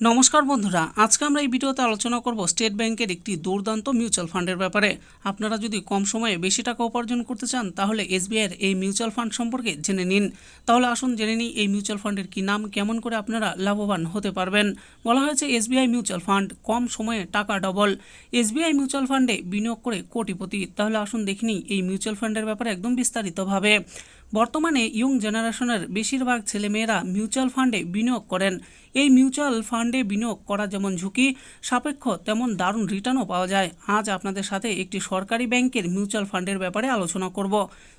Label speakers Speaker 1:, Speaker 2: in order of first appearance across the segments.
Speaker 1: নমস্কার বন্ধুরা, আজকে আমরা এই ভিডিওতে আলোচনা করব স্টেট ব্যাংকের একটি দুর্দান্ত মিউচুয়াল ফান্ডের ব্যাপারে। আপনারা যদি কম সময়ে বেশি টাকা উপার্জন করতে চান, তাহলে এসবিআইয়ের এই মিউচুয়াল ফান্ড সম্পর্কে জেনে নিন। তাহলে আসুন জেনে নিই এই মিউচুয়াল ফান্ডের কি নাম, কেমন করে আপনারা লাভবান হতে পারবেন। বলা হয়েছে এসবিআই মিউচুয়াল ফান্ড, কম সময়ে টাকা ডবল। এসবিআই মিউচুয়াল ফান্ডে বিনিয়োগ করে কোটিপতি। তাহলে আসুন দেখে নিই এই মিউচুয়াল ফান্ডের ব্যাপারে একদম বিস্তারিতভাবে। বর্তমানে ইয়ং জেনারেশনের বেশিরভাগ ছেলেমেয়েরা মিউচুয়াল ফান্ডে বিনিয়োগ করেন। এই মিউচুয়াল ফান্ডে বিনিয়োগ করা যেমন ঝুঁকি, সাপেক্ষ তেমন দারুণ রিটার্নও পাওয়া যায়। আজ আপনাদের সাথে একটি সরকারি ব্যাংকের মিউচুয়াল ফান্ডের ব্যাপারে আলোচনা করব।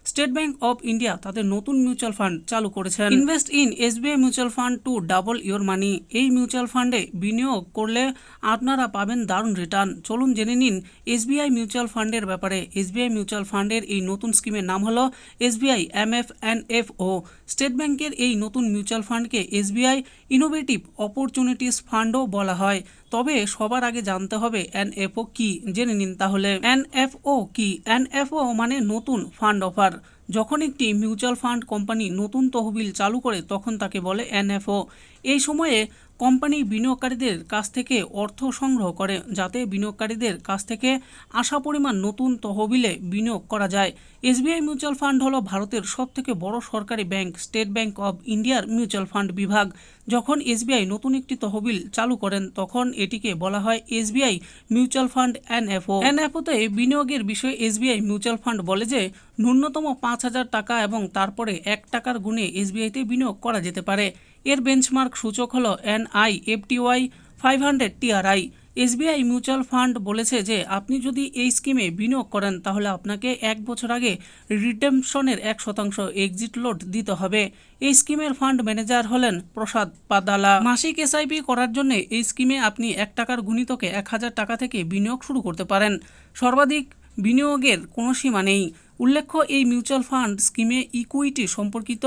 Speaker 1: স্টেট ব্যাংক অফ ইন্ডিয়া তাদের নতুন মিউচুয়াল ফান্ড চালু করেছেন। Invest in SBI mutual fund to double your money. এই মিউচুয়াল ফান্ডে বিনিয়োগ করলে আপনারা পাবেন দারুণ রিটার্ন। চলুন জেনে নিন এসবিআই মিউচুয়াল ফান্ডের ব্যাপারে। এসবিআই মিউচুয়াল ফান্ডের এই নতুন স্কিমের নাম হলো SBI M F N F O. State ব্যাংকের এই নতুন মিউচুয়াল ফান্ডকে এসবিআই ইনোভেটিভ অপরচুনিটিস ফান্ডও বলা হয়। তবে সবার আগে জানতে হবে এনএফও কি? জেনে নিন তাহলে। এনএফও কি? এনএফও মানে নতুন ফান্ড অফার যখন একটি মিউচুয়াল ফান্ড কোম্পানি নতুন তহবিল চালু করে, তখন তাকে বলে এনএফও এই সময়ে কোম্পানি বিনিয়োগকারীদের কাছ থেকে অর্থ সংগ্রহ করে যাতে বিনিয়োগকারীদের কাছ থেকে আশা পরিমাণ নতুন তহবিলে বিনিয়োগ করা যায়। এসবিআই মিউচুয়াল ফান্ড হলো ভারতের সবথেকে বড় সরকারি ব্যাংক, স্টেট ব্যাংক অব ইন্ডিয়ার মিউচুয়াল ফান্ড বিভাগ। যখন এসবিআই নতুন একটি তহবিল চালু করেন, তখন এটিকে বলা হয় এসবিআই মিউচুয়াল ফান্ড এনএফও। এনএফওতে বিনিয়োগের বিষয়ে এসবিআই মিউচুয়াল ফান্ড বলে যে, ন্যূনতম পাঁচ হাজার টাকা এবং তারপরে এক টাকার গুণে এসবিআইতে বিনিয়োগ করা যেতে পারে। এর বেঞ্চমার্ক সূচক হলো N I F T Y five hundred T R I SBI mutual fund বলেছে যে, আপনি যদি এই স্কিমে বিনিয়োগ করেন, তাহলে আপনাকে এক বছর আগে রিটেমশনের এক শতাংশ এক্সিট লোড দিতে হবে। এই স্কিমের ফান্ড ম্যানেজার হলেন প্রসাদ পাদালা। মাসিক এসআইপি করার জন্য এই স্কিমে আপনি এক টাকার গুণিতকে এক হাজার টাকা থেকে বিনিয়োগ শুরু করতে পারেন। সর্বাধিক বিনিয়োগের কোনো সীমা নেই। উল্লেখ্য, এই মিউচুয়াল ফান্ড স্কিমে ইকুইটি সম্পর্কিত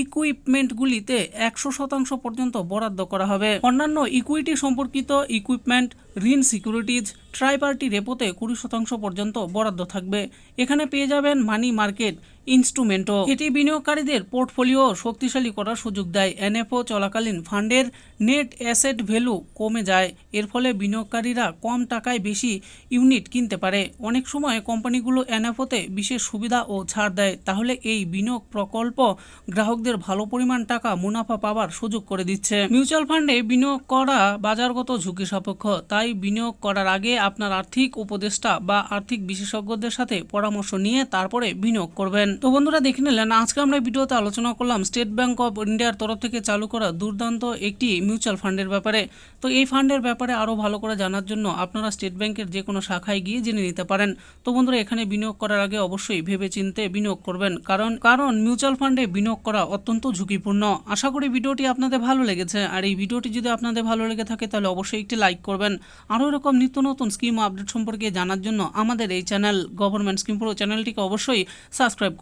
Speaker 1: ইকুইপমেন্টগুলিতে একশো শতাংশ পর্যন্ত বরাদ্দ করা হবে। অন্যান্য ইকুইটি সম্পর্কিত ইকুইপমেন্ট, ঋণ সিকিউরিটিজ, ট্রাইপার্টি রেপোতে কুড়ি শতাংশ পর্যন্ত বরাদ্দ থাকবে। এখানে পেয়ে যাবেন মানি মার্কেট ইনস্ট্রুমেন্টও। এটি বিনিয়োগকারীদের পোর্টফোলিও শক্তিশালী করার সুযোগ দেয়। এনএফও চলাকালীন ফান্ডের নেট অ্যাসেট ভ্যালু কমে যায়। এর ফলে বিনিয়োগকারীরা কম টাকায় বেশি ইউনিট কিনতে পারে। অনেক সময় কোম্পানিগুলো এনএফওতে বিশেষ সুবিধা ও ছাড় দেয়। তাহলে এই বিনিয়োগ প্রকল্প গ্রাহকদের ভালো পরিমাণ টাকা মুনাফা পাওয়ার সুযোগ করে দিচ্ছে। মিউচুয়াল ফান্ডে বিনিয়োগ করা বাজারগত ঝুঁকি সাপেক্ষ। তাই বিনিয়োগ করার আগে আপনার আর্থিক উপদেষ্টা বা আর্থিক বিশেষজ্ঞদের সাথে পরামর্শ নিয়ে তারপরে বিনিয়োগ করবেন। তো বন্ধুরা দেখে নিলেন, আজকে আমরা ভিডিওতে আলোচনা করলাম স্টেট ব্যাঙ্ক অফ ইন্ডিয়ার তরফ থেকে চালু করা দুর্দান্ত একটি মিউচুয়াল ফান্ডের ব্যাপারে। তো এই ফান্ডের ব্যাপারে আরও ভালো করে জানার জন্য আপনারা স্টেট ব্যাংকের যে কোনো শাখায় গিয়ে জেনে নিতে পারেন। তো বন্ধুরা, এখানে বিনিয়োগ করার আগে অবশ্যই ভেবে চিনতে বিনিয়োগ করবেন। কারণ কারণ মিউচুয়াল ফান্ডে বিনিয়োগ করা অত্যন্ত ঝুঁকিপূর্ণ। আশা করি ভিডিওটি আপনাদের ভালো লেগেছে। আর এই ভিডিওটি যদি আপনাদের ভালো লেগে থাকে, তাহলে অবশ্যই একটি লাইক করবেন। আরও এরকম নিত্য নতুন স্কিম আপডেট সম্পর্কে জানার জন্য আমাদের এই চ্যানেল গভর্নমেন্ট স্কিম প্রো চ্যানেলটিকে অবশ্যই সাবস্ক্রাইব